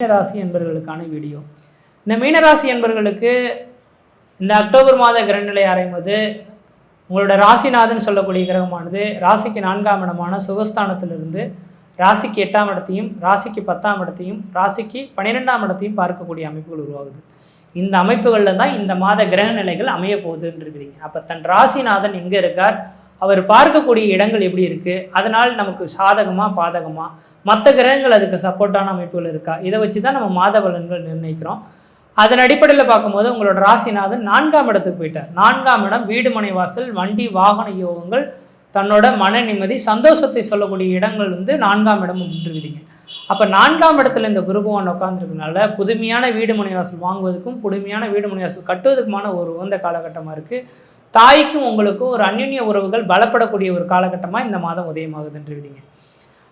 மீனராசி என்பவர்களுக்கான வீடியோ. இந்த மீனராசி என்பவர்களுக்கு இந்த அக்டோபர் மாத கிரகநிலை அறையும்போது உங்களோட ராசிநாதன் சொல்லக்கூடிய கிரகமானது ராசிக்கு நான்காம் இடமான சுகஸ்தானத்திலிருந்து ராசிக்கு எட்டாம் இடத்தையும் ராசிக்கு பத்தாம் இடத்தையும் ராசிக்கு பன்னிரெண்டாம் இடத்தையும் பார்க்கக்கூடிய அமைப்புகள் உருவாகுது. இந்த அமைப்புகளில் தான் இந்த மாத கிரக நிலைகள் அமைய போகுதுன்றிருக்கிறீங்க அப்போ தன் ராசிநாதன் எங்கே இருக்கார்? அவர் பார்க்கக்கூடிய இடங்கள் எப்படி இருக்குது அதனால் நமக்கு சாதகமாக பாதகமாக மற்ற கிரகங்கள் அதுக்கு சப்போர்ட்டான அமைப்புகள் இருக்கா? இதை வச்சு தான் நம்ம மாத பலன்கள் நிர்ணயிக்கிறோம். அதன் அடிப்படையில் பார்க்கும்போது உங்களோட ராசிநாதன் நான்காம் இடத்துக்கு போயிட்டார். நான்காம் இடம் வீடு மனை வாசல் வண்டி வாகன யோகங்கள் தன்னோட மன நிம்மதி சந்தோஷத்தை சொல்லக்கூடிய இடங்கள் வந்து நான்காம் இடம் நின்றுவிடுங்க அப்போ நான்காம் இடத்துல இந்த குரு பகவான் உட்காந்துருக்கனால புதுமையான வீடு மனை வாசல் வாங்குவதற்கும் புதுமையான வீடு மனை வாசல் கட்டுவதற்குமான ஒரு உகந்த காலகட்டமாக இருக்குது தாய்க்கும் உங்களுக்கும் ஒரு அந்யுன்ய உறவுகள் பலப்படக்கூடிய ஒரு காலகட்டமாக இந்த மாதம் உதயமாகுதுன்றீங்க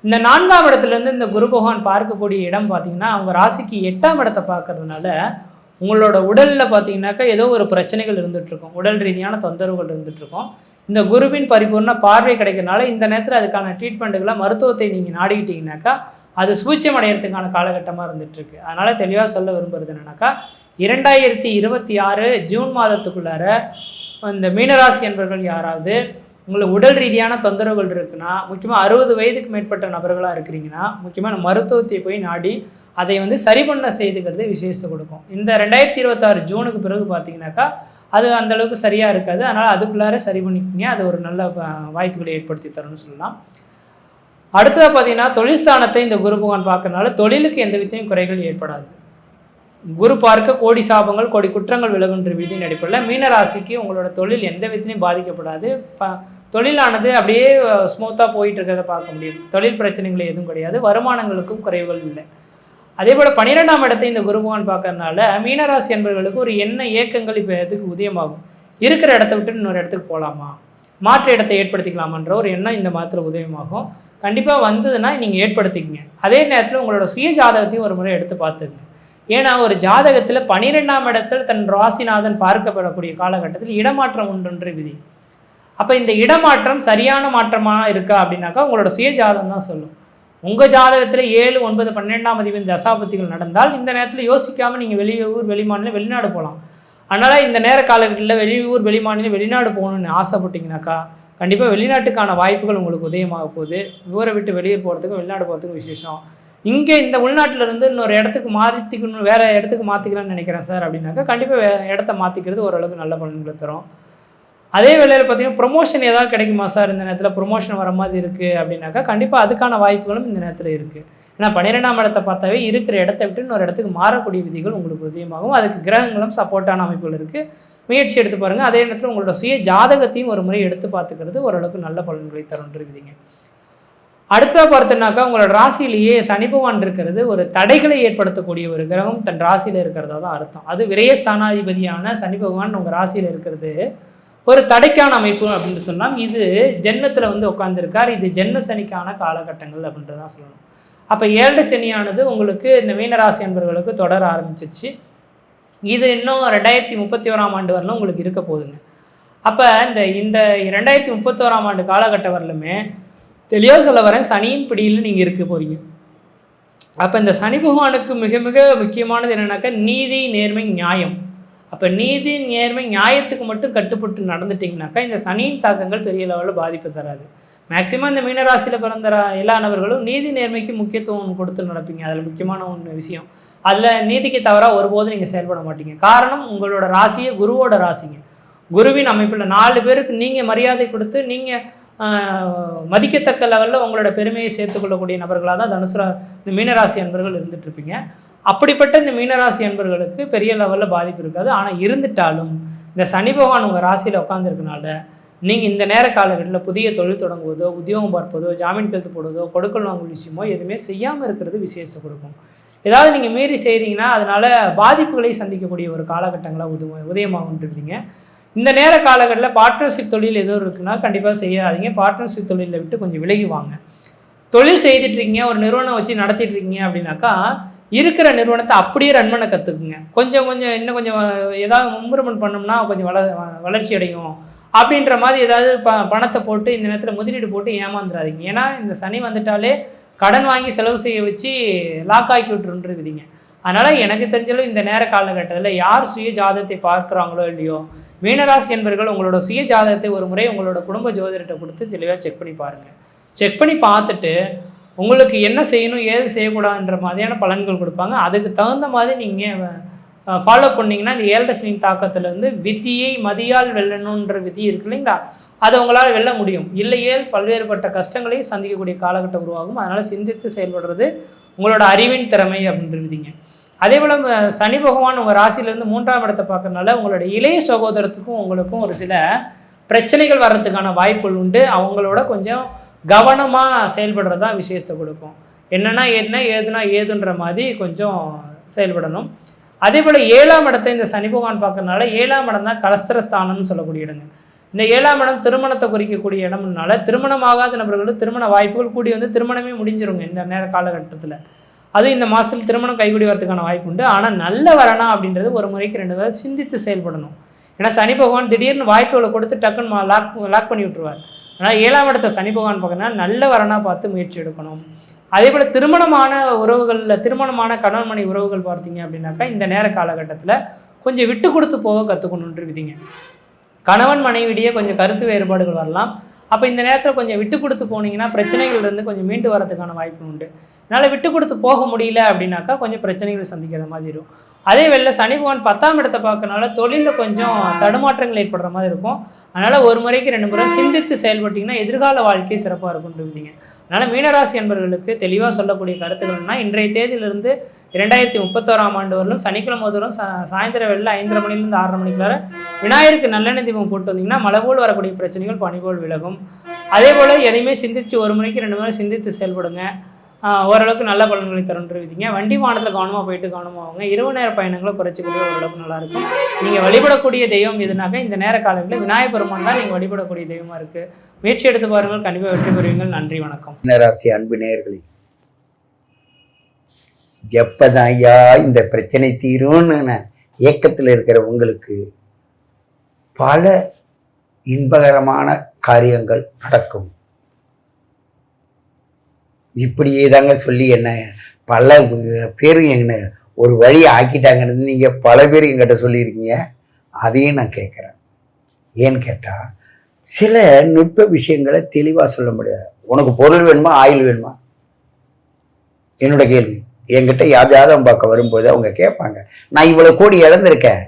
இந்த நான்காம் இடத்துலேருந்து இந்த குரு பகவான் பார்க்கக்கூடிய இடம் பார்த்தீங்கன்னா அவங்க ராசிக்கு எட்டாம் இடத்தை பார்க்கறதுனால உங்களோட உடலில் பார்த்தீங்கன்னாக்கா ஏதோ ஒரு பிரச்சனைகள் இருந்துகிட்ருக்கும். உடல் ரீதியான தொந்தரவுகள் இருந்துகிட்ருக்கும். இந்த குருவின் பரிபூர்ண பார்வை கிடைக்கிறனால இந்த நேரத்தில் அதுக்கான ட்ரீட்மெண்ட்டுகளை மருத்துவத்தை நீங்கள் நாடிக்கிட்டீங்கன்னாக்கா அது சூழ்ச்சியம் அடையிறதுக்கான காலகட்டமாக இருந்துகிட்ருக்கு. அதனால் தெளிவாக சொல்ல விரும்புறது என்னென்னாக்கா இரண்டாயிரத்தி இருபத்தி ஆறு ஜூன் மாதத்துக்குள்ளார இந்த மீனராசி என்பவர்கள் யாராவது உங்களுக்கு உடல் ரீதியான தொந்தரவுகள் இருக்குன்னா முக்கியமாக அறுபது வயதுக்கு மேற்பட்ட நபர்களாக இருக்கிறீங்கன்னா முக்கியமாக மருத்துவத்தை போய் நாடி அதை வந்து சரி பண்ண செய்துக்கிறது விசேஷத்தை கொடுக்கும். இந்த ரெண்டாயிரத்தி இருபத்தாறு ஜூனுக்கு பிறகு பார்த்தீங்கன்னாக்கா அது அந்த அளவுக்கு சரியாக இருக்காது. அதனால் அதுக்குள்ளார சரி பண்ணிக்கிங்க. அது ஒரு நல்ல வாய்ப்புகளை ஏற்படுத்தி தரும்னு சொல்லலாம். அடுத்ததாக பார்த்தீங்கன்னா தொழில் ஸ்தானத்தை இந்த குரு பகவான் பார்க்கறனால தொழிலுக்கு எந்த வித்தையும் குறைகள் ஏற்படாது. குரு பார்க்க கோடி சாபங்கள் கோடி குற்றங்கள் விலகுன்ற விதியின் அடிப்படையில் மீனராசிக்கு உங்களோட தொழில் எந்த விதத்திலையும் பாதிக்கப்படாது. ப தொழிலானது அப்படியே ஸ்மூத்தாக போயிட்டு இருக்கிறத பார்க்க முடியும். தொழில் பிரச்சனைகள் எதுவும் கிடையாது. வருமானங்களுக்கும் குறைவுகள் இல்லை. அதே போல் பன்னிரெண்டாம் இடத்தை இந்த குருபகவான் பார்க்கறதுனால மீனராசி என்பவர்களுக்கு ஒரு என்ன ஏக்கங்கள் இப்போ எதுக்கு உதயமாகும்? இருக்கிற இடத்த விட்டு இன்னொரு இடத்துக்கு போகலாமா மாற்று இடத்தை ஏற்படுத்திக்கலாமான்ற ஒரு எண்ணம் இந்த மாதத்தில் உதயமாகும். கண்டிப்பாக வந்ததுன்னா நீங்கள் ஏற்படுத்திக்கங்க. அதே நேரத்தில் உங்களோட சுய ஜாதகத்தையும் ஒரு முறை எடுத்து பார்த்துங்க ஏன்னா ஒரு ஜாதகத்தில் பன்னிரெண்டாம் இடத்தில் தன் ராசிநாதன் பார்க்கப்படக்கூடிய காலகட்டத்தில் இடமாற்றம் உண்டுன்ற விதி. அப்போ இந்த இடமாற்றம் சரியான மாற்றமாக இருக்கா அப்படின்னாக்கா உங்களோட சுய ஜாதகம் தான் சொல்லும். உங்கள் ஜாதகத்தில் ஏழு ஒன்பது பன்னெண்டாம் அதிபதி தசாபத்திகள் நடந்தால் இந்த நேரத்தில் யோசிக்காமல் நீங்கள் வெளியூர் வெளிமாநிலம் வெளிநாடு போகலாம் அதனால் இந்த நேர காலகட்டத்தில் வெளியூர் வெளிமாநிலம் வெளிநாடு போகணும்னு ஆசைப்பட்டீங்கனாக்கா கண்டிப்பாக வெளிநாட்டுக்கான வாய்ப்புகள் உங்களுக்கு உதயமாக போகுது. ஊரை விட்டு வெளியூர் போகிறதுக்கும் வெளிநாடு போகிறதுக்கும் விசேஷம். இங்கே இந்த உள்நாட்டில் இருந்து இன்னொரு இடத்துக்கு மாற்றிக்கணும் வேறு இடத்துக்கு மாற்றிக்கலாம்னு நினைக்கிறேன் சார் அப்படின்னாக்கா கண்டிப்பாக இடத்த மாற்றிக்கிறது ஓரளவுக்கு நல்ல பலன்களை தரும். அதே வேளையில் பார்த்தீங்கன்னா ப்ரொமோஷன் ஏதாவது கிடைக்குமா சார் இந்த நேரத்தில்? ப்ரொமோஷன் வர மாதிரி இருக்குது அப்படின்னாக்கா கண்டிப்பாக அதுக்கான வாய்ப்புகளும் இந்த நேரத்தில் இருக்குது ஏன்னா பன்னிரெண்டாம் இடத்தை பார்த்தாவே இருக்கிற இடத்த விட்டு இன்னொரு இடத்துக்கு மாறக்கூடிய விதிகள் உங்களுக்கு உதயமாகும். அதுக்கு கிரகங்களும் சப்போர்ட்டான அமைப்புகள் இருக்குது முயற்சி எடுத்து பாருங்கள் அதே நேரத்தில் உங்களோட சுய ஜாதகத்தையும் ஒரு முறை எடுத்து பார்த்துக்கிறது ஓரளவுக்கு நல்ல பலன்களை தரும்ன்ற அடுத்ததாக பார்த்தோன்னாக்கா உங்களோட ராசியிலேயே சனி பகவான் இருக்கிறது ஒரு தடைகளை ஏற்படுத்தக்கூடிய ஒரு கிரகம். தன் ராசியில் இருக்கிறதா தான் அர்த்தம். அது விரயஸ்தானாதிபதியான சனி பகவான் உங்கள் ராசியில் இருக்கிறது. ஒரு தடைக்கான அமைப்பு அப்படின்னு சொன்னால் இது ஜென்மத்தில் வந்து உட்காந்துருக்கார் இது ஜென்ம சனிக்கான காலகட்டங்கள் அப்படின்றதான் சொல்லணும். அப்போ ஏழை சனியானது உங்களுக்கு இந்த மீனராசி அன்பர்களுக்கு தொடர ஆரம்பிச்சிச்சு. இது இன்னும் ரெண்டாயிரத்தி முப்பத்தி ஓராம் ஆண்டு வரலும் உங்களுக்கு இருக்க போகுதுங்க. அப்போ இந்த இந்த ரெண்டாயிரத்தி முப்பத்தோராம் ஆண்டு காலகட்டம் வரலுமே தெளிவாக சொல்ல வரேன் சனியின் பிடியில் நீங்கள் இருக்க போகிறீங்க அப்போ இந்த சனி பகவானுக்கு மிக மிக முக்கியமானது என்னென்னாக்கா நீதி நேர்மை நியாயம். அப்போ நீதி நேர்மை நியாயத்துக்கு மட்டும் கட்டுப்பட்டு நடந்துட்டிங்கனாக்கா இந்த சனியின் தாக்கங்கள் பெரிய லெவலில் பாதிப்பு தராது. மேக்சிமம் இந்த மீனராசியில் பிறந்த எல்லா நபர்களும் நீதி நேர்மைக்கு முக்கியத்துவம் கொடுத்து நடப்பீங்க அதில் முக்கியமான ஒன்று விஷயம். அதில் நீதிக்கு தவறாக ஒருபோதும் நீங்கள் செயல்பட மாட்டீங்க. காரணம் உங்களோட ராசியை குருவோட ராசிங்க. குருவின் அமைப்பில் நாலு பேருக்கு நீங்கள் மரியாதை கொடுத்து நீங்கள் மதிக்கத்தக்க லெவலில் உங்களோட பெருமையை சேர்த்துக்கொள்ளக்கூடிய நபர்களாக தான் தனுசு இந்த மீனராசி அன்பர்கள் இருந்துகிட்ருப்பீங்க அப்படிப்பட்ட இந்த மீனராசி என்பர்களுக்கு பெரிய லெவலில் பாதிப்பு இருக்காது. ஆனால் இருந்துட்டாலும் இந்த சனி பகவான் உங்கள் ராசியில் உட்காந்துருக்கனால நீங்கள் இந்த நேர காலகட்டத்தில் புதிய தொழில் தொடங்குவதோ உத்தியோகம் பார்ப்பதோ ஜாமீன் கழுத்து போடுவதோ கொடுக்கல் வாங்கும் விஷயமோ எதுவுமே செய்யாமல் இருக்கிறது விசேஷம் கொடுக்கும். ஏதாவது நீங்கள் மீறி செய்கிறீங்கன்னா அதனால் பாதிப்புகளை சந்திக்கக்கூடிய ஒரு காலகட்டங்களாக உதவ உதயமாகுன்றீங்க இந்த நேர காலகட்டத்தில் பார்ட்னர்ஷிப் தொழில் எதுவும் இருக்குன்னா கண்டிப்பாக செய்யாதீங்க. பார்ட்னர்ஷிப் தொழிலை விட்டு கொஞ்சம் விலகி வாங்க. தொழில் செய்துட்டு இருக்கீங்க ஒரு நிறுவனம் வச்சு நடத்திட்டு இருக்கீங்க அப்படின்னாக்கா இருக்கிற நிறுவனத்தை அப்படியே ரன் பண்ண கற்றுக்குங்க கொஞ்சம் கொஞ்சம் இன்னும் கொஞ்சம் ஏதாவது இம்ப்ரூவ்மெண்ட் பண்ணோம்னா கொஞ்சம் வள வளர்ச்சி அடையும். அப்படின்ற மாதிரி ஏதாவது ப பணத்தை போட்டு இந்த நேரத்தில் முதலீடு போட்டு ஏமாந்துடாதீங்க ஏன்னா இந்த சனி வந்துட்டாலே கடன் வாங்கி செலவு செய்ய வச்சு லாக் ஆக்கி விட்டுருன்றது அதனால் எனக்கு தெரிஞ்சளவு இந்த நேர காலகட்டத்தில் யார் சுய ஜாதகத்தை பார்க்குறாங்களோ இல்லையோ மீனராசி என்பர்கள் உங்களோட சுய ஜாதகத்தை ஒரு முறை உங்களோட குடும்ப ஜோதிடத்தை கொடுத்து தெளிவாக செக் பண்ணி பாருங்கள் செக் பண்ணி பார்த்துட்டு உங்களுக்கு என்ன செய்யணும் ஏது செய்யக்கூடாதுன்ற மாதிரியான பலன்கள் கொடுப்பாங்க. அதுக்கு தகுந்த மாதிரி நீங்கள் ஃபாலோ பண்ணிங்கன்னா இந்த ஏழரசனின் தாக்கத்தில் வந்து விதியை மதியால் வெல்லணுன்ற விதி இருக்கு இல்லைங்களா? அதை உங்களால் வெல்ல முடியும். இல்லையே பல்வேறுபட்ட கஷ்டங்களையும் சந்திக்கக்கூடிய காலகட்டம் உருவாகும். அதனால் சிந்தித்து செயல்படுறது உங்களோட அறிவின் திறமை அப்படின்றீங்க அதே போல் சனி பகவான் உங்கள் ராசியிலேருந்து மூன்றாம் இடத்தை பார்க்கறதுனால உங்களோட இளைய சகோதரத்துக்கும் உங்களுக்கும் ஒரு சில பிரச்சனைகள் வர்றதுக்கான வாய்ப்புகள் உண்டு. அவங்களோட கொஞ்சம் கவனமாக செயல்படுறது தான் விசேஷத்தை கொடுக்கும். என்னென்னா என்ன ஏதுனா ஏதுன்ற மாதிரி கொஞ்சம் செயல்படணும். அதே போல் ஏழாம் இடத்தை இந்த சனி பகவான் பார்க்கறதுனால ஏழாம் இடம் தான் கலஸ்திரஸ்தானம்னு சொல்லக்கூடிய இடங்க. இந்த ஏழாம் இடம் திருமணத்தை குறிக்கக்கூடிய இடம்னால திருமணமாகாத நபர்களுக்கு திருமண வாய்ப்புகள் கூடி வந்து திருமணமே முடிஞ்சிருங்க இந்த நேர காலகட்டத்தில். அதுவும் இந்த மாதத்தில் திருமணம் கைகூடி வரதுக்கான வாய்ப்பு உண்டு. ஆனால் நல்ல வரணா அப்படின்றது ஒரு முறைக்கு ரெண்டு தடவை சிந்தித்து செயல்படணும். ஏன்னா சனி பகவான் திடீர்னு வாய்ப்புகளை கொடுத்து டக்குன்னு லாக் லாக் பண்ணி விட்டுருவார். ஆனால் ஏழாம் இடத்த சனி பகவான் பார்த்தீங்கன்னா நல்ல வரனாக பார்த்து முயற்சி எடுக்கணும். அதே போல் திருமணமான உறவுகளில் திருமணமான கணவன் மணி உறவுகள் பார்த்தீங்க அப்படின்னாக்கா இந்த நேர காலகட்டத்தில் கொஞ்சம் விட்டு கொடுத்து போக கற்றுக்கணுன்ற விதிங்க கணவன் மனைவிடையே கொஞ்சம் கருத்து வேறுபாடுகள் வரலாம். அப்போ இந்த நேரத்தில் கொஞ்சம் விட்டு கொடுத்து போனீங்கன்னா பிரச்சனைகள் இருந்து கொஞ்சம் மீண்டு வரதுக்கான வாய்ப்பு உண்டு. என்னால் விட்டு கொடுத்து போக முடியல அப்படின்னாக்கா கொஞ்சம் பிரச்சனைகள் சந்திக்கிற மாதிரி இருக்கும். அதே வேளை சனி பகவான் பத்தாம் இடத்தை பார்க்கறனால தொழிலில் கொஞ்சம் தடுமாற்றங்கள் ஏற்படுற மாதிரி இருக்கும். அதனால் ஒரு முறைக்கு ரெண்டு முறை சிந்தித்து செயல்பட்டிங்கன்னா எதிர்கால வாழ்க்கை சிறப்பாக இருக்கும்ன்றீங்க அதனால் மீனராசி என்பவர்களுக்கு தெளிவாக சொல்லக்கூடிய கருத்துக்கள்னா இன்றைய தேதியிலிருந்து இரண்டாயிரத்தி முப்பத்தோராம் ஆண்டு வரலும் சனிக்கிழமை வரும் சா சாயந்தரம் வெளில ஐந்தரை மணிலேருந்து ஆறரை மணிக்குள்ளார விநாயகருக்கு நல்லெண்ணெய் தீபம் போட்டு வந்தீங்கன்னா மலைபோல் வரக்கூடிய பிரச்சனைகள் பனிபோல் விலகும். அதே போல் எதையுமே சிந்தித்து ஒரு முறைக்கு ரெண்டு முறை சிந்தித்து செயல்படுங்க. ஓரளவுக்கு நல்ல பலன்களை தருன்ற விதிங்க வண்டி வானத்தில் கவனமாக போயிட்டு கவனமாக வாங்க. இரவு நேர பயணங்களை குறைச்சிக்கூடிய ஓரளவுக்கு நல்லாயிருக்கும் நீங்கள் வழிபடக்கூடிய தெய்வம் எதுனாக்க இந்த நேர காலங்களில் விநாயகர் பெருமான் தான் நீங்கள் வழிபடக்கூடிய தெய்வமாக இருக்குது முயற்சி எடுத்து பாருங்கள். கண்டிப்பாக வெற்றி பெறுவீங்கள் நன்றி வணக்கம். ராசி அன்பு நேர்களே எப்பதான் ஐயா இந்த பிரச்சனை தீரும்னு இயக்கத்தில் ஏக்கத்தில் இருக்கிற உங்களுக்கு பல இன்பகரமான காரியங்கள் நடக்கும். இப்படியே தாங்க சொல்லி என்ன பல பேர் என்ன ஒரு வழி ஆக்கிட்டாங்கன்னு நீங்கள் பல பேர் என்கிட்ட சொல்லியிருக்கீங்க. அதையும் நான் கேட்குறேன். ஏன்னு கேட்டால் சில நுட்ப விஷயங்களை தெளிவாக சொல்ல முடியாது. உனக்கு பொருள் வேணுமா ஆயில் வேணுமா? என்னோட கேள்வி. என்கிட்ட யாதாரம் பார்க்க வரும்போது அவங்க கேட்பாங்க. நான் இவ்வளோ கோடி இழந்திருக்கேன்.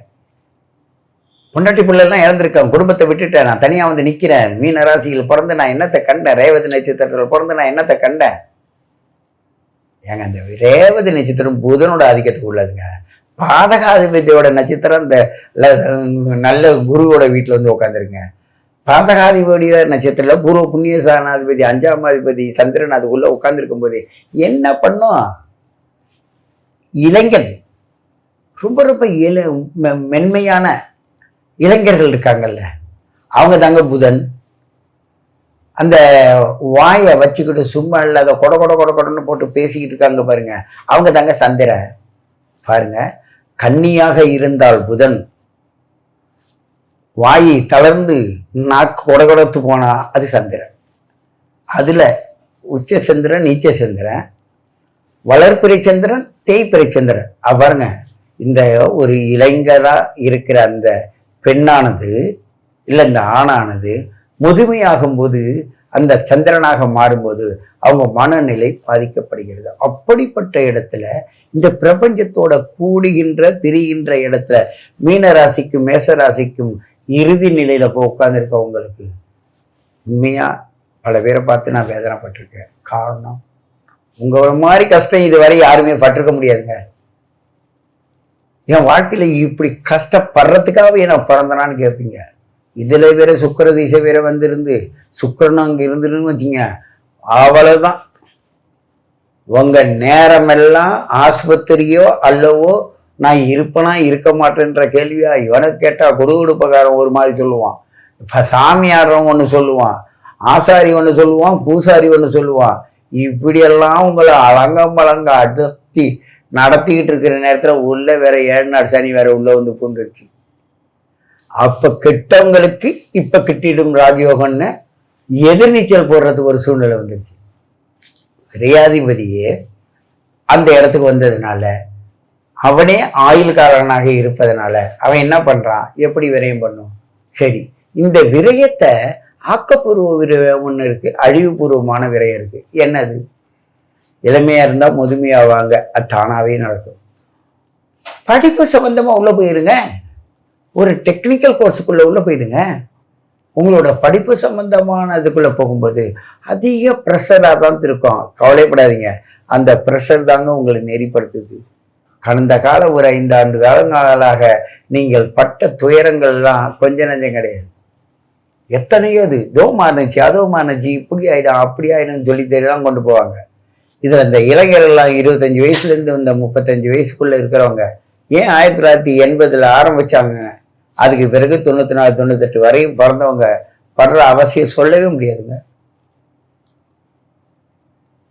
பொண்டாட்டி பிள்ளைலாம் இழந்திருக்கேன். குடும்பத்தை விட்டுட்டேன். நான் தனியாக வந்து நிற்கிறேன் மீன ராசியில் பிறந்து நான் என்னத்தை கண்டேன்? ரேவதி நட்சத்திரத்தில் பிறந்து நான் என்னத்தை கண்டேன்? ஏங்க அந்த ரேவதி நட்சத்திரம் புதனோட ஆதிக்கத்துக்கு உள்ளதுங்க. பாதகாதிபதியோட நட்சத்திரம் இந்த நல்ல குருவோட வீட்டில் வந்து உட்காந்துருங்க பாதகாதிபதியோட நட்சத்திரத்தில் பூர்வ புண்ணிய சாணாதிபதி அஞ்சாம் அதிபதி சந்திரன் அதுக்குள்ளே உட்காந்துருக்கும் போது என்ன பண்ணும்? இளைஞன் ரொம்ப ரொம்ப இள மெ- மென்மையான இளைஞர்கள் இருக்காங்கல்ல. அவங்க தாங்க புதன். அந்த வாயை வச்சுக்கிட்டு சும்மா இல்லாத கொட கொட கொட கொடன்னு போட்டு பேசிக்கிட்டு இருக்காங்க பாருங்க. அவங்க தாங்க சந்திரன் பாருங்க கன்னியாக இருந்தால் புதன் வாயை தளர்ந்து நாக்கு கொட கொடத்து போனா அது சந்திரன் அதில் உச்ச சந்திரன் நீச்ச சந்திரன் வளர்ப்பிறை சந்திரன் தேய்பிறை சந்திரன். பாருங்க இந்த ஒரு இளைஞராக இருக்கிற அந்த பெண்ணானது இல்லை இந்த ஆணானது முதுமையாகும்போது அந்த சந்திரனாக மாறும்போது அவங்க மனநிலை பாதிக்கப்படுகிறது. அப்படிப்பட்ட இடத்துல இந்த பிரபஞ்சத்தோட கூடுகின்ற திரிகின்ற இடத்துல மீன ராசிக்கும் மேச ராசிக்கும் இறுதி நிலையில போய் உட்கார்ந்துருக்கவங்களுக்கு உண்மையா? பல பேரை பார்த்து நான் வேதனைப்பட்டிருக்கேன். காரணம் உங்களை மாதிரி கஷ்டம் இதுவரை யாருமே பட்டிருக்க முடியாதுங்க. என் வாழ்க்கையில இப்படி கஷ்டப்படுறதுக்காகவே நான் பிறந்தனான்னு கேட்பீங்க இதில் வேற சுக்கர திசை வேற வந்திருந்து சுக்கரன் அங்கே இருந்துருன்னு வச்சுங்க அவ்வளவுதான். உங்க நேரமெல்லாம் ஆஸ்பத்திரியோ அல்லவோ நான் இருப்பனா இருக்க மாட்டேன்ற கேள்வியா இவனுக்கு கேட்டால் குரு ஒரு மாதிரி சொல்லுவான். இப்ப சாமியாடுறவன் ஒன்று சொல்லுவான் ஆசாரி ஒன்று சொல்லுவான் பூசாரி ஒன்று சொல்லுவான். இப்படியெல்லாம் உங்களை அலங்கம் பலங்க அடுத்தி நடத்திக்கிட்டு இருக்கிற நேரத்தில் உள்ளே வேற ஏழு நாள் சனி வேற உள்ளே வந்து பூந்துருச்சு. அப்ப கெட்டவங்களுக்கு இப்ப கிட்டிடும் ராஜயோகம்னு எதிர்நீச்சல் போடுறதுக்கு ஒரு சூழ்நிலை வந்துருச்சு. ரியாதிபதியே அந்த இடத்துக்கு வந்ததுனால அவனே ஆயுள்காரனாக இருப்பதனால அவன் என்ன பண்றான்? எப்படி விரயம் பண்ணும்? சரி இந்த விரயத்தை ஆக்கப்பூர்வ விரயம் ஒன்று இருக்கு அழிவுபூர்வமான விரயம் இருக்கு. என்னது? இளமையா இருந்தால் முதுமையாவாங்க அது தானாவே நடக்கும். படிப்பு சம்பந்தமா உள்ள போயிருங்க. ஒரு டெக்னிக்கல் கோர்ஸுக்குள்ளே உள்ளே போயிடுங்க. உங்களோட படிப்பு சம்பந்தமான இதுக்குள்ளே போகும்போது அதிக ப்ரெஷராக தான் இருக்கும். கவலைப்படாதீங்க. அந்த ப்ரெஷர் தாங்க உங்களை நெறிப்படுத்துது. கடந்த கால ஒரு ஐந்தாண்டு காலங்களாக நீங்கள் பட்ட துயரங்கள்லாம் கொஞ்ச நஞ்சம் கிடையாது. எத்தனையோ இது. இதோ மாறுனுச்சு அதோ மாறுனுச்சு இப்படி ஆகிடும் அப்படி ஆகிடும்னு சொல்லி தெரியலாம் கொண்டு போவாங்க. இதில் இந்த இளைஞர்கள்லாம் இருபத்தஞ்சி வயசுலேருந்து இந்த முப்பத்தஞ்சு வயசுக்குள்ளே இருக்கிறவங்க ஏன் ஆயிரத்தி தொள்ளாயிரத்தி எண்பதில் ஆரம்பிச்சாங்க? அதுக்கு பிறகு தொண்ணூற்றி நாலு தொண்ணூத்தெட்டு வரையும் பிறந்தவங்க படுற அவசியம் சொல்லவே முடியாதுங்க.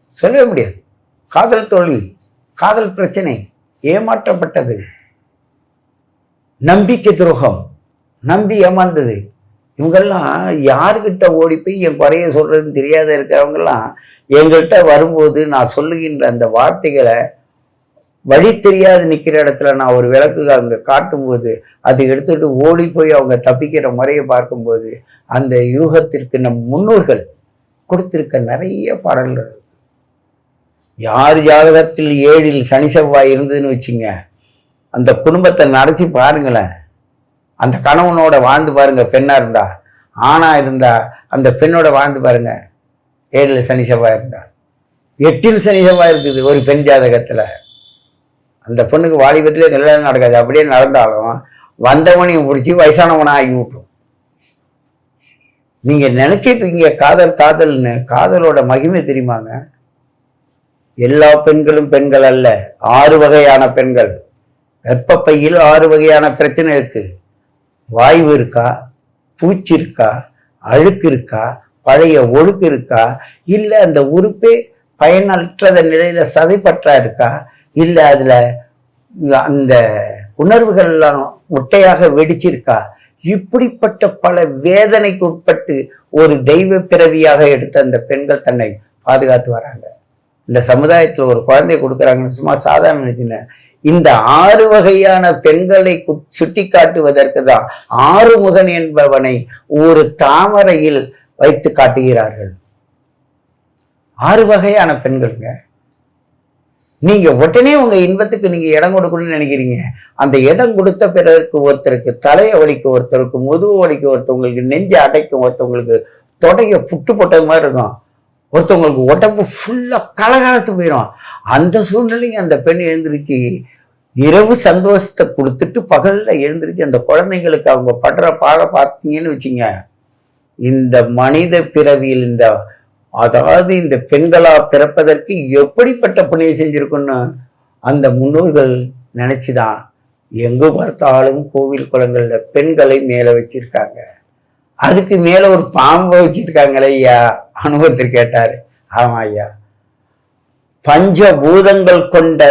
சொல்லவே முடியாது. காதல் தோல்வி காதல் பிரச்சனை ஏமாற்றப்பட்டது. நம்பிக்கை துரோகம் நம்பி ஏமாந்தது. இவங்கெல்லாம் யாருக்கிட்ட ஓடி போய் என் குறைய சொல்றதுன்னு தெரியாத இருக்கிறவங்கெல்லாம் எங்கள்கிட்ட வரும்போது நான் சொல்லுகின்ற அந்த வார்த்தைகளை வழி தெரியாது நிற்கிற இடத்துல நான் ஒரு விளக்கு அங்கே காட்டும்போது அதை எடுத்துட்டு ஓடி போய் அவங்க தப்பிக்கிற முறையை பார்க்கும்போது அந்த யூகத்திற்கு நம் முன்னோர்கள் கொடுத்திருக்க நிறைய பாடல்கள் இருக்கு. யார் ஜாதகத்தில் ஏழில் சனி செவ்வாய் இருந்ததுன்னு வச்சுங்க அந்த குடும்பத்தை நடத்தி பாருங்களேன். அந்த கணவனோட வாழ்ந்து பாருங்க பெண்ணா இருந்தா ஆணா இருந்தா அந்த பெண்ணோட வாழ்ந்து பாருங்க ஏழில் சனி செவ்வாய் இருந்தா. எட்டில் சனி செவ்வாய் இருக்குது ஒரு பெண் ஜாதகத்தில். அந்த பொண்ணுக்கு வாலிபத்திலே கல்யாணம் நடக்காது. அப்படியே நடந்தாலும் வந்தவனையும் பிடிச்சி வயசானவனா ஆகி விட்டுரும் நீங்கள் நினச்சிட்டு இருக்கீங்க காதல் காதல்னு. காதலோட மகிமை தெரியுமாங்க? எல்லா பெண்களும் பெண்கள் அல்ல. ஆறு வகையான பெண்கள். வெப்பப்பையில் ஆறு வகையான பிரச்சனை இருக்குது வாய்வு இருக்கா? பூச்சி இருக்கா? அழுக்கு இருக்கா? பழைய ஒழுக்கு இருக்கா? இல்லை அந்த உறுப்பே பயனற்ற நிலையில் சதைப்பற்றா இருக்கா? இல்லை அதுல அந்த உணர்வுகள் எல்லாம் முட்டையாக வெடிச்சிருக்கா? இப்படிப்பட்ட பல வேதனைக்கு உட்பட்டு ஒரு தெய்வ பிறவியாக எடுத்த அந்த பெண்கள் தன்னை பாதுகாத்து வராங்க. இந்த சமுதாயத்தில் ஒரு குழந்தை கொடுக்குறாங்கன்னு சும்மா சாதாரண நினைச்சின இந்த ஆறு வகையான பெண்களை சுட்டி காட்டுவதற்கு தான் ஆறுமுகன் என்பவனை ஒரு தாமரையில் வைத்து காட்டுகிறார்கள். ஆறு வகையான பெண்களுங்க. நீங்கள் உடனே உங்கள் இன்பத்துக்கு நீங்கள் இடம் கொடுக்கணும்னு நினைக்கிறீங்க. அந்த இடம் கொடுத்த பிறருக்கு ஒருத்தருக்கு தலையை வலிக்கு ஒருத்தருக்கு முதுகு வலிக்கு ஒருத்தவங்களுக்கு நெஞ்சு அடைக்கும் ஒருத்தவங்களுக்கு தொடைய புட்டு போட்டது மாதிரி இருக்கும். ஒருத்தவங்களுக்கு உடம்பு ஃபுல்லாக கலகலத்து போயிடும் அந்த சூழ்நிலையும் அந்த பெண் எழுந்திருச்சு. இரவு சந்தோஷத்தை கொடுத்துட்டு பகலில் எழுந்திருச்சு அந்த குழந்தைங்களுக்கு அவங்க படுற பாட பார்த்தீங்கன்னு வச்சுங்க. இந்த மனித பிறவியில் இந்த அதாவது இந்த பெண்களா பிறப்பதற்கு எப்படிப்பட்ட புண்ணியம் செஞ்சிருக்குன்னு அந்த முன்னோர்கள் நினைச்சுதான். எங்கு பார்த்தாலும் கோவில் குளங்கள்ல பெண்களை மேல வச்சிருக்காங்க. அதுக்கு மேல ஒரு பாம்பை வச்சிருக்காங்களே ஐயா அனுபவத்தில் கேட்டாரு. ஆமா ஐயா. பஞ்சபூதங்கள் கொண்ட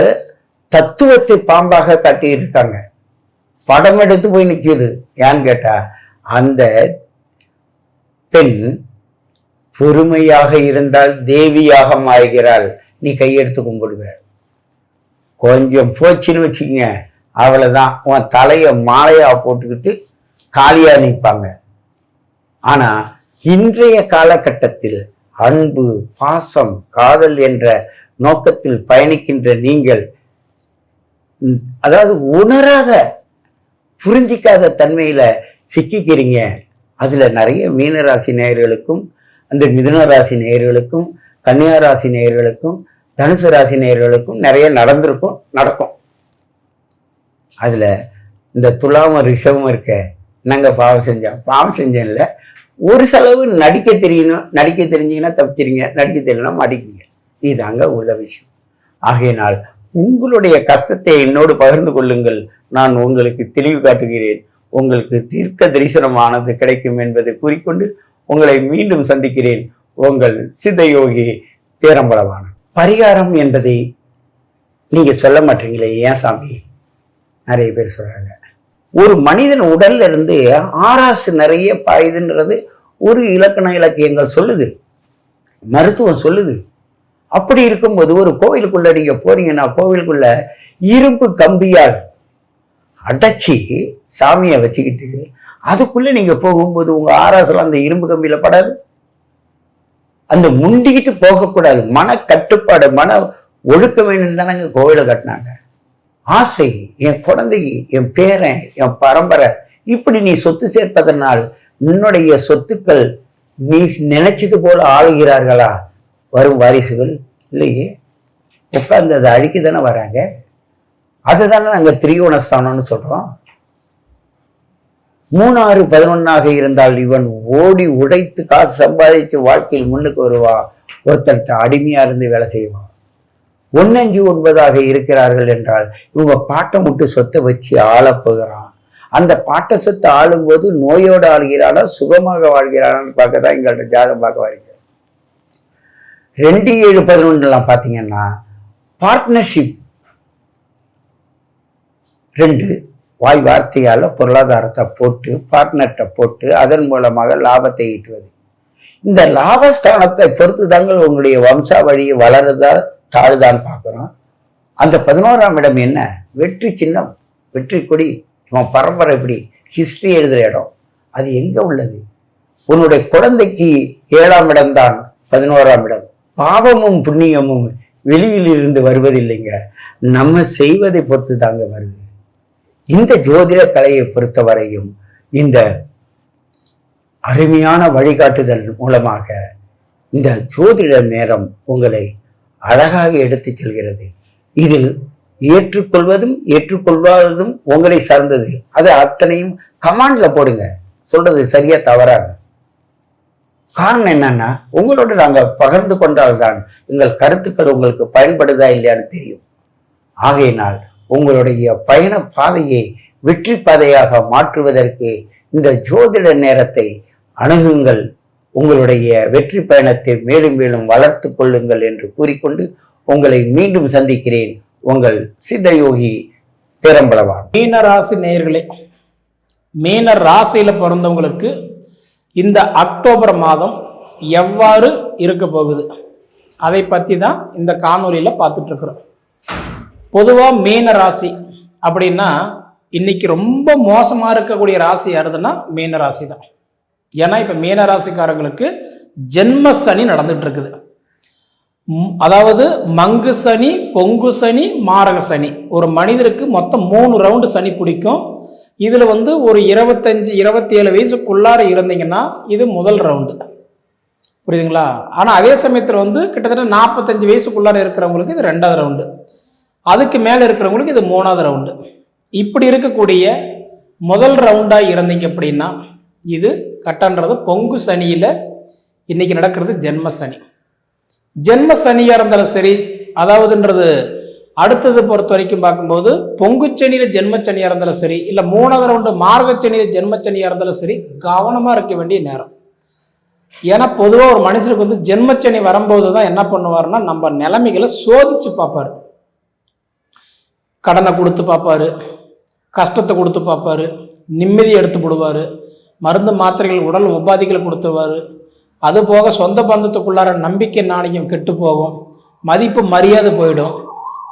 தத்துவத்தை பாம்பாக காட்டியிருக்காங்க. படம் எடுத்து போய் நிக்குது. ஏன்னு கேட்டா அந்த பெண் பொறுமையாக இருந்தால் தேவியாக மாறுகிறாள். நீ கையெடுத்து கும்பிடுவ. கொஞ்சம் போச்சுன்னு வச்சுக்கங்க. அவ்வளோதான் உன் தலையை மாலையாக போட்டுக்கிட்டு காலியாக நிற்பாங்க. ஆனால் இன்றைய காலகட்டத்தில் அன்பு பாசம் காதல் என்ற நோக்கத்தில் பயணிக்கின்ற நீங்கள் அதாவது உணராத புரிஞ்சிக்காத தன்மையில் சிக்கிக்கிறீங்க. அதில் நிறைய மீனராசி நேயர்களுக்கும் அந்த மிதுன ராசி நேயர்களுக்கும் கன்னியா ராசி நேயர்களுக்கும் தனுசு ராசி நேயர்களுக்கும் நிறைய நடந்திருக்கும் நடக்கும். அதுல இந்த துலாம ரிஷபம் இருக்க நாங்க பாவம் செஞ்சோம் பாவம் செஞ்சேன்ல. ஒரு செலவு நடிக்க தெரியணும் நடிக்க தெரிஞ்சீங்கன்னா தப்பிச்சிருங்க நடிக்க தெரியலனா மாட்டிக்கிங்க. இதாங்க உள்ள விஷயம். ஆகையினால் உங்களுடைய கஷ்டத்தை என்னோடு பகிர்ந்து கொள்ளுங்கள். நான் உங்களுக்கு தெளிவு காட்டுகிறேன். உங்களுக்கு தீர்க்க தரிசனமானது கிடைக்கும் என்பதை கூறிக்கொண்டு உங்களை மீண்டும் சந்திக்கிறேன். உங்கள் சித்தயோகி பேரம்பலவான. பரிகாரம் என்பதை நீங்க சொல்ல மாட்டீங்களே ஏன் சாமி? நிறைய பேர் சொல்றாங்க. ஒரு மனிதன் உடல்ல இருந்து ஆராசு நிறைய பாயுதுன்றது ஒரு இலக்கண இலக்கியங்கள் சொல்லுது. மருத்துவம் சொல்லுது. அப்படி இருக்கும்போது ஒரு கோவிலுக்குள்ள நீங்க போறீங்கன்னா கோவிலுக்குள்ள இரும்பு கம்பியால் அடைச்சி சாமியை வச்சுக்கிட்டு அதுக்குள்ளே நீங்கள் போகும்போது உங்கள் ஆராசலாம் அந்த இரும்பு கம்பியில படாது. அந்த முண்டிக்கிட்டு போகக்கூடாது. மன கட்டுப்பாடு மன ஒழுக்க வேணும்னு தானங்க கோவிலை கட்டினாங்க. ஆசை என் குழந்தைக்கு என் பேரன் என் பரம்பரை இப்படி நீ சொத்து சேர்ப்பதனால் உன்னுடைய சொத்துக்கள் நீ நினைச்சது போல ஆளுகிறார்களா? வரும் வாரிசுகள் இல்லையே. உட்கார்ந்து அதை அழிக்க தானே வராங்க? அதுதானே நாங்கள் திரிகோணஸ்தானம்னு சொல்கிறோம் மூணாறு பதினொன்னாக இருந்தால் இவன் ஓடி உடைத்து காசு சம்பாதித்து வாழ்க்கையில் முன்னுக்கு வருவா. ஒருத்தர்கிட்ட அடிமையா இருந்து வேலை செய்வான் ஒன்னஞ்சு ஒன்பதாக இருக்கிறார்கள் என்றால் இவங்க பாட்டை முட்டு சொத்தை வச்சு ஆளப் போகிறான். அந்த பாட்டை சொத்தை ஆளும்போது நோயோடு ஆளுகிறானா சுகமாக வாழ்கிறானான்னு பார்க்க தான் எங்கள்கிட்ட ஜாதகம் பார்க்க வரீங்க ரெண்டு ஏழு பதினொன்றுலாம் பார்த்தீங்கன்னா பார்ட்னர்ஷிப் ரெண்டு. வாய் வார்த்தையால் பொருளாதாரத்தை போட்டு பார்ட்னர்கிட்ட போட்டு அதன் மூலமாக லாபத்தை ஈட்டுவது. இந்த லாபஸ்தானத்தை பொறுத்து தாங்கள் உங்களுடைய வம்சாவழியை வளருதா தாழுதான்னு பார்க்குறோம். அந்த பதினோராம் இடம் என்ன? வெற்றி சின்னம் வெற்றி கொடி இவன் பரம்பரை இப்படி ஹிஸ்ட்ரி எழுதுகிற இடம். அது எங்கே உள்ளது? உன்னுடைய குழந்தைக்கு ஏழாம் இடம்தான் பதினோராம் இடம். பாவமும் புண்ணியமும் வெளியில் இருந்து வருவதில்லைங்க. நம்ம செய்வதை பொறுத்து தாங்க வருது. இந்த ஜோதிட கலையை பொறுத்தவரையும் இந்த அருமையான வழிகாட்டுதல் மூலமாக இந்த ஜோதிட நேரம் உங்களை அழகாக எடுத்துச் செல்கிறது. இதில் ஏற்றுக்கொள்வதும் ஏற்றுக்கொள்வதும் உங்களை சார்ந்தது. அது அத்தனையும் கமாண்ட்ல போடுங்க. சொல்றது சரியா தவறாக காரணம் என்னன்னா உங்களோட நாங்கள் பகிர்ந்து கொண்டால்தான் எங்கள் கருத்துக்கள் உங்களுக்கு பயன்படுதா இல்லையான்னு தெரியும். ஆகையினால் உங்களுடைய பயண பாதையை வெற்றி பாதையாக மாற்றுவதற்கு இந்த ஜோதிட நேரத்தை அணுகுங்கள். உங்களுடைய வெற்றி பயணத்தை மேலும் மேலும் வளர்த்து கொள்ளுங்கள் என்று கூறிக்கொண்டு உங்களை மீண்டும் சந்திக்கிறேன். உங்கள் சித்தயோகி பேரம்பளவான் மீன ராசி நேயர்களே மீன ராசியில் பிறந்தவங்களுக்கு இந்த அக்டோபர் மாதம் எவ்வாறு இருக்க போகுது? அதை பற்றி தான் இந்த காணொலியில் பார்த்துட்டு இருக்கிறோம். பொதுவாக மீன ராசி அப்படின்னா இன்னைக்கு ரொம்ப மோசமாக இருக்கக்கூடிய ராசி யாருதுன்னா மீன ராசி தான் ஏன்னா இப்போ மீன ராசிக்காரங்களுக்கு ஜென்ம சனி நடந்துட்டு இருக்குது அதாவது மங்கு சனி பொங்கு சனி மாரக சனி. ஒரு மனிதருக்கு மொத்தம் மூணு ரவுண்டு சனி பிடிக்கும். இதில் வந்து ஒரு இருபத்தஞ்சு இருபத்தி ஏழு வயசுக்குள்ளார இருந்தீங்கன்னா இது முதல் ரவுண்டு புரியுதுங்களா? ஆனால் அதே சமயத்தில் வந்து கிட்டத்தட்ட நாற்பத்தஞ்சு வயசுக்குள்ளார இருக்கிறவங்களுக்கு இது ரெண்டாவது ரவுண்டு அதுக்கு மேலே இருக்கிறவங்களுக்கு இது மூணாவது ரவுண்டு இப்படி இருக்கக்கூடிய முதல் ரவுண்டாக இருந்தீங்க அப்படின்னா இது கட்டன்றது பொங்கு சனியில் இன்னைக்கு நடக்கிறது ஜென்ம சனி. ஜென்ம சனியாக இருந்தாலும் சரி அதாவதுன்றது அடுத்தது பொறுத்த வரைக்கும் பார்க்கும்போது பொங்குச்சனியில் ஜென்மச்சனியாக இருந்தாலும் சரி இல்லை மூணாவது ரவுண்டு மார்கச்சனியில் ஜென்மச்சனியாக இருந்தாலும் சரி கவனமாக இருக்க வேண்டிய நேரம். ஏன்னா பொதுவாக ஒரு மனுஷனுக்கு வந்து ஜென்மச்சனி வரும்போது தான் என்ன பண்ணுவாருன்னா நம்ம நிலைமைகளை சோதிச்சு பார்ப்பாரு. கடனை கொடுத்து பார்ப்பாரு கஷ்டத்தை கொடுத்து பார்ப்பாரு நிம்மதி எடுத்து போடுவார் மருந்து மாத்திரைகள் உடல் உபாதிகளை கொடுத்துவார் அதுபோக சொந்த பந்தத்துக்குள்ளார நம்பிக்கை நாணயம் கெட்டு போகும் மதிப்பு மரியாதை போயிடும்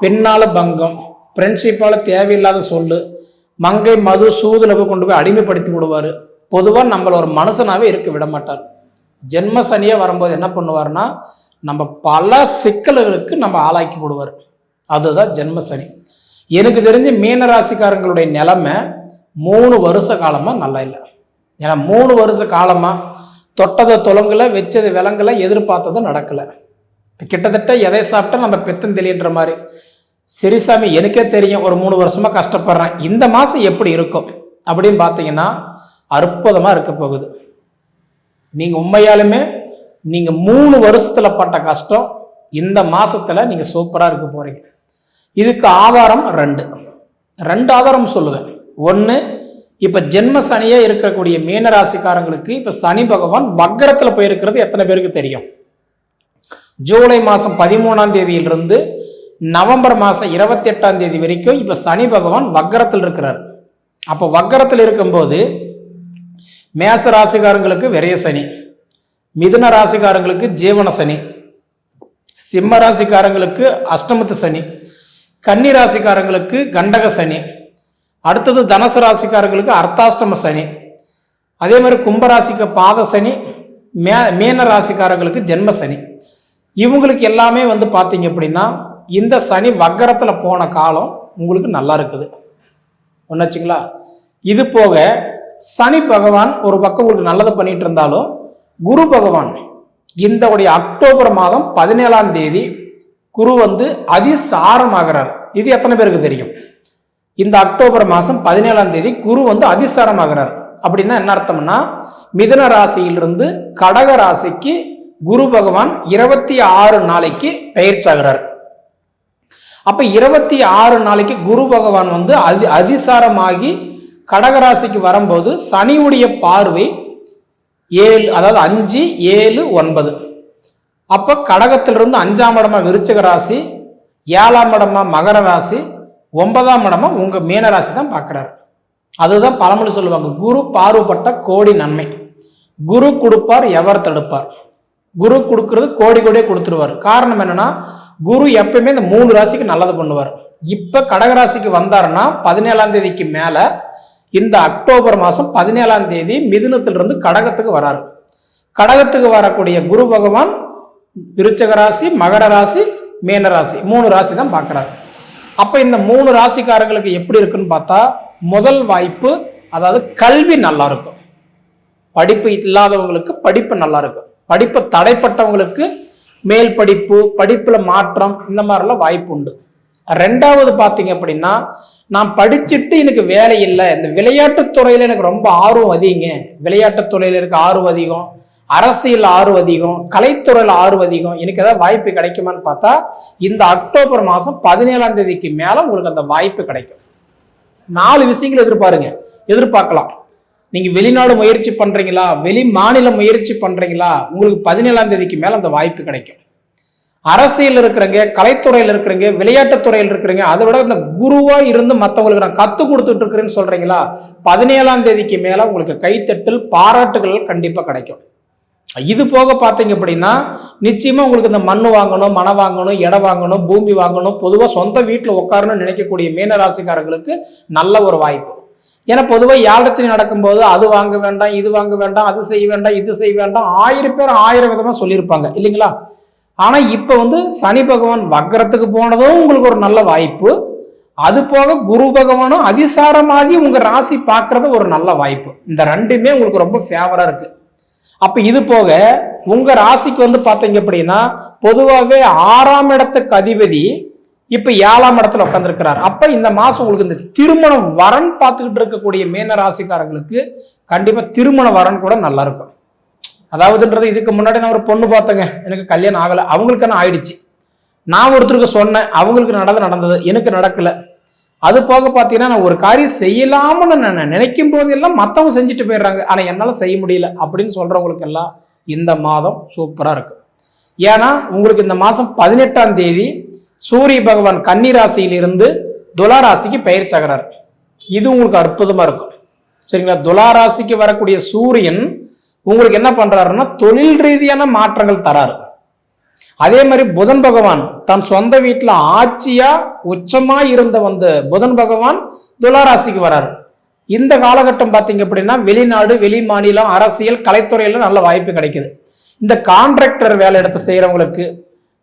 பெண்ணால் பங்கம் ஃப்ரெண்ட்ஷிப்பால் தேவையில்லாத சொல்லு மங்கை மது சூதுல கொண்டு போய் அடிமைப்படுத்தி விடுவார். பொதுவாக நம்மளை ஒரு மனுஷனாகவே இருக்க விட மாட்டார். ஜென்ம சனியாக வரும்போது என்ன பண்ணுவார்னா நம்ம பல சிக்கல்களுக்கு நம்ம ஆளாக்கி விடுவார் அதுதான் ஜென்ம சனி. எனக்கு தெரிஞ்சு மீன ராசிக்காரங்களுடைய நிலைமை மூணு வருஷ காலமாக நல்லா இல்லை. ஏன்னா மூணு வருஷ காலமாக தொட்டதை தொலங்கலை வச்சது விலங்கலை எதிர்பார்த்தது நடக்கலை. இப்போ கிட்டத்தட்ட எதை சாப்பிட்டா நம்ம பெத்தம் தெளின்ற மாதிரி சிறிசாமி எனக்கே தெரியும் ஒரு மூணு வருஷமா கஷ்டப்படுறேன். இந்த மாதம் எப்படி இருக்கும்? அப்படின்னு பார்த்தீங்கன்னா அற்புதமாக இருக்க போகுது. நீங்கள் உண்மையாலுமே நீங்கள் மூணு வருஷத்தில் பட்ட கஷ்டம் இந்த மாதத்தில் நீங்கள் சூப்பராக இருக்க போகிறீங்க இதுக்கு ஆதாரம் ரெண்டு. ரெண்டு ஆதாரம் சொல்லுவேன். ஒன்று இப்போ ஜென்ம சனியே இருக்கக்கூடிய மீனராசிக்காரங்களுக்கு இப்போ சனி பகவான் வக்கரத்தில் போயிருக்கிறது எத்தனை பேருக்கு தெரியும்? ஜூலை மாதம் பதிமூணாம் தேதியிலிருந்து நவம்பர் மாதம் இருபத்தி எட்டாம் தேதி வரைக்கும் இப்போ சனி பகவான் வக்கரத்தில் இருக்கிறார். அப்போ வக்கரத்தில் இருக்கும்போது மேச ராசிக்காரங்களுக்கு விரைய சனி மிதுன ராசிக்காரங்களுக்கு ஜீவன சனி சிம்ம ராசிக்காரங்களுக்கு அஷ்டமத்து சனி கன்னி ராசிக்காரங்களுக்கு கண்டக சனி. அடுத்தது தனுசு ராசிக்காரங்களுக்கு அர்த்தாஷ்டம சனி. அதே மாதிரி கும்பராசிக்கு பாத சனி மே மீன ராசிக்காரங்களுக்கு ஜென்ம சனி. இவங்களுக்கு எல்லாமே வந்து பார்த்தீங்க அப்படின்னா இந்த சனி வக்கரத்தில் போன காலம் உங்களுக்கு நல்லா இருக்குது. ஒன்றாச்சுங்களா இது போக சனி பகவான் ஒரு பக்கம் உங்களுக்கு நல்லது பண்ணிட்டு இருந்தாலும் குரு பகவான் இந்த உடைய அக்டோபர் மாதம் பதினேழாம் தேதி குரு வந்து அதிசாரமாகிறார். இது எத்தனை பேருக்கு தெரியும்? இந்த அக்டோபர் மாதம் பதினேழாம் தேதி குரு வந்து அதிசாரமாகிறார். அப்படின்னா என்ன அர்த்தம்னா மிதன ராசியிலிருந்து கடக ராசிக்கு குரு பகவான் இருபத்தி ஆறு நாளைக்கு பயிற்சாகிறார் அப்ப இருபத்தி ஆறு நாளைக்கு குரு பகவான் வந்து அதி அதிசாரமாகி கடகராசிக்கு வரும்போது சனியுடைய பார்வை ஏழு அதாவது அஞ்சு ஏழு ஒன்பது. அப்போ கடகத்திலிருந்து அஞ்சாம் இடமா விருச்சிக ராசி ஏழாம் இடமா மகர ராசி ஒன்பதாம் இடமா உங்கள் மீன ராசி தான் பார்க்குறாரு. அதுதான் பழமொழி சொல்லுவாங்க குரு பார்வப்பட்ட கோடி நன்மை. குரு கொடுப்பார் எவர் தடுப்பார். குரு கொடுக்கறது கோடி கோடியே கொடுத்துருவார். காரணம் என்னன்னா குரு எப்பயுமே இந்த மூணு ராசிக்கு நல்லது பண்ணுவார். இப்போ கடகராசிக்கு வந்தாருன்னா பதினேழாம் தேதிக்கு மேலே இந்த அக்டோபர் மாதம் பதினேழாம் தேதி மிதுனத்திலிருந்து கடகத்துக்கு வராரு. கடகத்துக்கு வரக்கூடிய குரு பகவான் விருச்சக ராசி மகர ராசி மீன ராசி. மூணு ராசி தான் பார்க்குறாரு. அப்போ இந்த மூணு ராசிக்காரங்களுக்கு எப்படி இருக்குன்னு பார்த்தா முதல் வாய்ப்பு அதாவது கல்வி நல்லா இருக்கும் படிப்பு இல்லாதவங்களுக்கு படிப்பு நல்லா இருக்கும் படிப்பு தடைப்பட்டவங்களுக்கு மேல் படிப்பு படிப்பில் மாற்றம் இந்த மாதிரிலாம் வாய்ப்பு உண்டு. ரெண்டாவது பார்த்தீங்க அப்படின்னா நான் படிச்சுட்டு எனக்கு வேலை இல்லை. இந்த விளையாட்டுத் துறையில் எனக்கு ரொம்ப ஆர்வம் அதிகங்க. விளையாட்டுத் துறையில் இருக்க ஆர்வம் அதிகம். அரசியல் ஆர்வம் அதிகம் கலைத்துறையில் ஆர்வம் அதிகம் எனக்கு ஏதாவது வாய்ப்பு கிடைக்குமான்னு பார்த்தா இந்த அக்டோபர் மாதம் பதினேழாம் தேதிக்கு மேலே உங்களுக்கு அந்த வாய்ப்பு கிடைக்கும். நாலு விஷயங்கள் எதிர்பாருங்க. எதிர்பார்க்கலாம். நீங்கள் வெளிநாடு முயற்சி பண்ணுறீங்களா வெளி மாநில முயற்சி பண்ணுறீங்களா உங்களுக்கு பதினேழாம் தேதிக்கு மேலே அந்த வாய்ப்பு கிடைக்கும். அரசியல் இருக்கிறங்க கலைத்துறையில் இருக்கிறீங்க விளையாட்டுத் துறையில் அதை விட இந்த குருவாக இருந்து மற்றவங்களுக்கு நான் கற்றுக் கொடுத்துட்டு இருக்கிறேன்னு சொல்கிறீங்களா பதினேழாம் தேதிக்கு மேலே உங்களுக்கு கைத்தட்டல் பாராட்டுகள் கண்டிப்பாக கிடைக்கும். இது போக பார்த்தீங்க அப்படின்னா நிச்சயமா உங்களுக்கு இந்த மண் வாங்கணும் மனை வாங்கணும் இடம் வாங்கணும் பூமி வாங்கணும் பொதுவாக சொந்த வீட்டில் உட்காரணும்னு நினைக்கக்கூடிய மீன ராசிக்காரங்களுக்கு நல்ல ஒரு வாய்ப்பு. ஏன்னா பொதுவாக ஏழரட்சணி நடக்கும்போது அது வாங்க வேண்டாம் இது வாங்க வேண்டாம் அது செய்ய வேண்டாம் இது செய்ய வேண்டாம் ஆயிரம் பேர் ஆயிரம் விதமாக சொல்லியிருப்பாங்க இல்லைங்களா? ஆனால் இப்போ வந்து சனி பகவான் வக்கரத்துக்கு போனதும் உங்களுக்கு ஒரு நல்ல வாய்ப்பு. அது போக குரு பகவானும் அதிசாரமாகி உங்கள் ராசி பார்க்கறது ஒரு நல்ல வாய்ப்பு. இந்த ரெண்டுமே உங்களுக்கு ரொம்ப ஃபேவராக இருக்குது அப்ப இது போக உங்க ராசிக்கு வந்து பார்த்தீங்க அப்படின்னா பொதுவாகவே ஆறாம் இடத்துக்கு அதிபதி இப்ப ஏழாம் இடத்துல உட்காந்துருக்கிறார் அப்ப இந்த மாசம் உங்களுக்கு இந்த திருமணம் வரன் பார்த்துக்கிட்டு இருக்கக்கூடிய மீன ராசிக்காரங்களுக்கு கண்டிப்பா திருமண வரன் கூட நல்லா இருக்கும். அதாவதுன்றது இதுக்கு முன்னாடி நான் ஒரு பொண்ணு பார்த்தேங்க. எனக்கு கல்யாணம் ஆகலை. அவங்களுக்கான ஆயிடுச்சு. நான் ஒருத்தருக்கு சொன்னேன். அவங்களுக்கு நடந்து நடந்தது. எனக்கு நடக்கலை. அது போக பார்த்தீங்கன்னா நான் ஒரு காரியம் செய்யலாம்னு நான் நினைக்கும் போதெல்லாம் மற்றவங்க செஞ்சுட்டு போயிடுறாங்க. ஆனால் என்னால் செய்ய முடியல அப்படின்னு சொல்கிறவங்களுக்கு எல்லாம் இந்த மாதம் சூப்பராக இருக்கு. ஏன்னா உங்களுக்கு இந்த மாதம் பதினெட்டாம் தேதி சூரிய பகவான் கன்னி ராசியிலிருந்து துளாராசிக்கு ராசிக்கு பெயர்ச்சகிறார் இது உங்களுக்கு அற்புதமாக இருக்கும். சரிங்களா? துளாராசிக்கு வரக்கூடிய சூரியன் உங்களுக்கு என்ன பண்ணுறாருன்னா தொழில் ரீதியான மாற்றங்கள் தராரு. அதே மாதிரி புதன் பகவான் தன் சொந்த வீட்டில் ஆட்சியா உச்சமா இருந்த வந்த புதன் பகவான் துளாராசிக்கு வராரு. இந்த காலகட்டம் பார்த்தீங்க அப்படின்னா வெளிநாடு வெளி மாநிலம் அரசியல் கலைத்துறையில நல்ல வாய்ப்பு கிடைக்குது. இந்த கான்ட்ராக்டர் வேலை எடுத்து செய்கிறவங்களுக்கு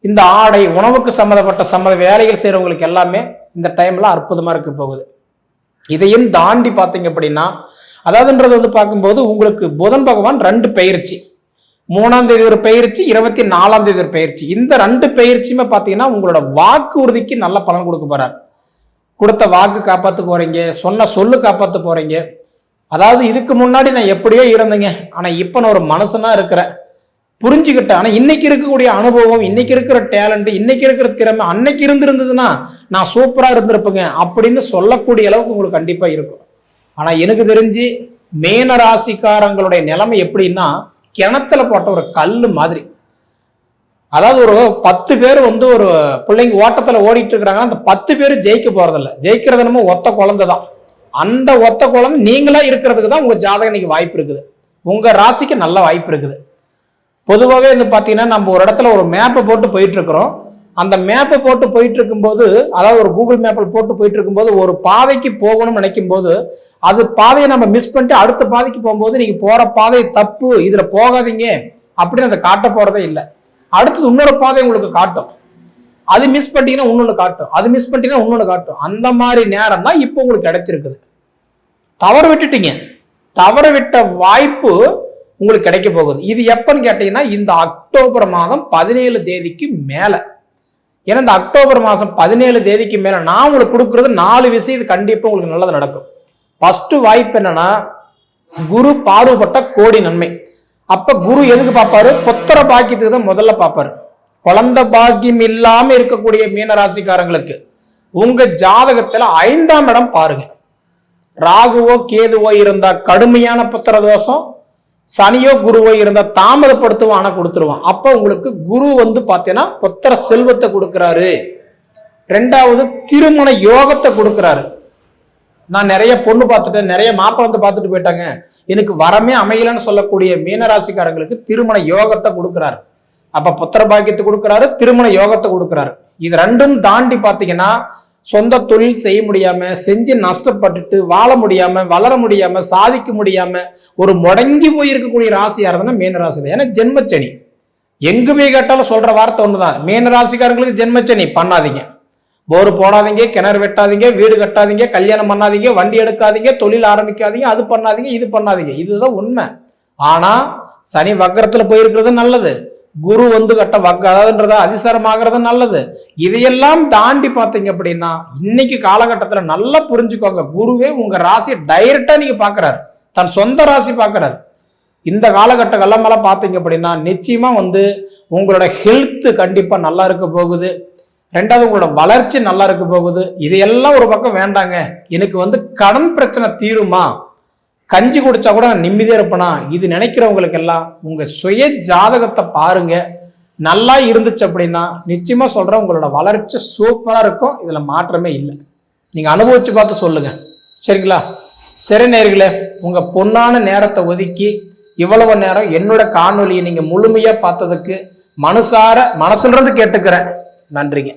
இந்த ஆடை உணவுக்கு சம்மந்தப்பட்ட சம்மந்த வேலைகள் செய்கிறவங்களுக்கு எல்லாமே இந்த டைம்ல அற்புதமா இருக்க போகுது. இதையும் தாண்டி பார்த்தீங்க அப்படின்னா அதாவதுன்றது வந்து பார்க்கும்போது உங்களுக்கு புதன் பகவான் ரெண்டு பயிற்சி. மூணாம் தேதி ஒரு பயிற்சி இருபத்தி நாலாம் தேதி ஒரு பயிற்சி. இந்த ரெண்டு பயிற்சியுமே பார்த்தீங்கன்னா உங்களோட வாக்கு உறுதிக்கு நல்ல பலன் கொடுக்க போறார். கொடுத்த வாக்கு காப்பாற்ற போறீங்க சொன்ன சொல்லு காப்பாற்ற போறீங்க. அதாவது இதுக்கு முன்னாடி நான் எப்படியோ இருந்தேங்க. ஆனால் இப்போ நான் ஒரு மனசனா இருக்கிறேன். புரிஞ்சுக்கிட்டேன். ஆனால் இன்னைக்கு இருக்கக்கூடிய அனுபவம் இன்னைக்கு இருக்கிற டேலண்ட் இன்னைக்கு இருக்கிற திறமை அன்னைக்கு இருந்திருந்ததுன்னா நான் சூப்பராக இருந்திருப்பேங்க. அப்படின்னு சொல்லக்கூடிய அளவுக்கு உங்களுக்கு கண்டிப்பாக இருக்கும். ஆனால் எனக்கு தெரிஞ்சு மேன ராசிக்காரங்களுடைய நிலைமை எப்படின்னா கிணத்துல போட்ட ஒரு கல் மாதிரி. அதாவது ஒரு பத்து பேர் வந்து ஒரு பிள்ளைங்க ஓட்டத்தில் ஓடிட்டு இருக்கிறாங்கன்னா அந்த பத்து பேர் ஜெயிக்க போறதில்ல. ஜெயிக்கிறது என்னமோ ஒத்த குழந்தை தான். அந்த ஒத்த குழந்தை நீங்களா இருக்கிறதுக்கு தான் உங்க ஜாதகம் இன்னைக்கு வாய்ப்பு இருக்குது. உங்க ராசிக்கு நல்ல வாய்ப்பு இருக்குது. பொதுவாகவே வந்து பார்த்தீங்கன்னா நம்ம ஒரு இடத்துல ஒரு மேப்பை போட்டு போயிட்டு இருக்கிறோம். அந்த மேப்பை போட்டு போயிட்டு இருக்கும்போது அதாவது ஒரு கூகுள் மேப்பில் போட்டு போயிட்டு இருக்கும்போது ஒரு பாதைக்கு போகணும்னு நினைக்கும் போது அது பாதையை நம்ம மிஸ் பண்ணிட்டு அடுத்த பாதைக்கு போகும்போது நீங்கள் போகிற பாதை தப்பு இதில் போகாதீங்க அப்படின்னு அதை காட்ட போகிறதே இல்லை. அடுத்தது இன்னொரு பாதை உங்களுக்கு காட்டும். அது மிஸ் பண்ணிட்டீங்கன்னா இன்னொன்று காட்டும். அது மிஸ் பண்ணிட்டீங்கன்னா இன்னொன்று காட்டும். அந்த மாதிரி நேரம் தான் இப்போ உங்களுக்கு கிடைச்சிருக்குது. தவறு விட்டுட்டீங்க. தவறு விட்ட வாய்ப்பு உங்களுக்கு கிடைக்க போகுது. இது எப்பன்னு கேட்டீங்கன்னா இந்த அக்டோபர் மாதம் பதினேழு தேதிக்கு மேலே. ஏன்னா இந்த அக்டோபர் மாதம் பதினேழு தேதிக்கு மேலே நான் உங்களுக்கு கொடுக்குறது நாலு விஷயம் இது கண்டிப்பாக உங்களுக்கு நல்லது நடக்கும். ஃபஸ்ட்டு வாய்ப்பு என்னன்னா குரு பாடுபட்ட கோடி நன்மை. அப்போ குரு எதுக்கு பார்ப்பாரு? புத்திர பாக்கியத்துக்கு தான் முதல்ல பார்ப்பாரு. குழந்தை பாக்கியம் இல்லாமல் இருக்கக்கூடிய மீன ராசிக்காரங்களுக்கு உங்க ஜாதகத்தில் ஐந்தாம் இடம் பாருங்க. ராகுவோ கேதுவோ இருந்தா கடுமையான புத்திர தோஷம் சனியோ குருவோ இருந்த தாமதப்படுத்துவோம் ஆனா கொடுத்துருவான். அப்ப உங்களுக்கு குரு வந்து பார்த்தீங்கன்னா புத்திர செல்வத்தை கொடுக்குறாரு. ரெண்டாவது திருமண யோகத்தை கொடுக்குறாரு. நான் நிறைய பொண்ணு பார்த்துட்டேன் நிறைய மாப்பிள்ளை வந்து பார்த்துட்டு போயிட்டாங்க. எனக்கு வரமே அமையலன்னு சொல்லக்கூடிய மீனராசிக்காரங்களுக்கு திருமண யோகத்தை கொடுக்குறாரு. அப்ப புத்திர பாக்கியத்தை கொடுக்குறாரு திருமண யோகத்தை கொடுக்குறாரு. இது ரெண்டும் தாண்டி பாத்தீங்கன்னா சொந்த தொழில் செய்ய முடியாமல் செஞ்சு நஷ்டப்பட்டுட்டு வாழ முடியாமல் வளர முடியாமல் சாதிக்க முடியாமல் ஒரு முடங்கி போய் இருக்கக்கூடிய ராசி இருந்ததுன்னா மீன ராசி தான். ஏன்னா ஜென்மச்சனி. எங்குமே போய் கேட்டாலும் சொல்கிற வார்த்தை ஒன்று தான் ராசிக்காரங்களுக்கு ஜென்மச்சனி. பண்ணாதீங்க. போர் போடாதீங்க கிணறு வெட்டாதீங்க வீடு கட்டாதீங்க கல்யாணம் பண்ணாதீங்க வண்டி எடுக்காதீங்க தொழில் ஆரம்பிக்காதீங்க அது பண்ணாதீங்க இது பண்ணாதீங்க. இதுதான் உண்மை. ஆனால் சனி வக்கரத்தில் போயிருக்கிறது நல்லது. குரு வந்து கட்ட வக்க அதிசாரமாகிறது நல்லது. இதையெல்லாம் தாண்டி பார்த்தீங்க அப்படின்னா இன்னைக்கு காலகட்டத்தில் நல்லா புரிஞ்சுக்கோங்க. குருவே உங்க ராசியை டைரக்டா நீங்க பாக்குறாரு. தன் சொந்த ராசி பாக்குறாரு. இந்த காலகட்டங்கள்லாம் மேலே பார்த்தீங்க அப்படின்னா நிச்சயமா வந்து உங்களோட ஹெல்த் கண்டிப்பா நல்லா இருக்க போகுது. ரெண்டாவது உங்களோட வளர்ச்சி நல்லா இருக்க போகுது. இதையெல்லாம் ஒரு பக்கம் வேண்டாங்க. எனக்கு வந்து கடன் பிரச்சனை தீருமா? கஞ்சி குடிச்சா கூட நான் நிம்மதியா இருப்பேனா? இது நினைக்கிறவங்களுக்கு எல்லாம் சுய ஜாதகத்தை பாருங்க. நல்லா இருந்துச்சு அப்படின்னா நிச்சயமாக சொல்கிறேன் உங்களோட வளர்ச்சி சூப்பராக இருக்கும். இதில் மாற்றமே இல்லை. நீங்கள் அனுபவிச்சு பார்த்து சொல்லுங்கள் சரிங்களா? சரி நேர்களே உங்கள் பொன்னான நேரத்தை ஒதுக்கி இவ்வளவு நேரம் என்னோட காணொலியை நீங்கள் முழுமையாக பார்த்ததுக்கு மனசார மனசுன்றது கேட்டுக்கிறேன். நன்றிங்க.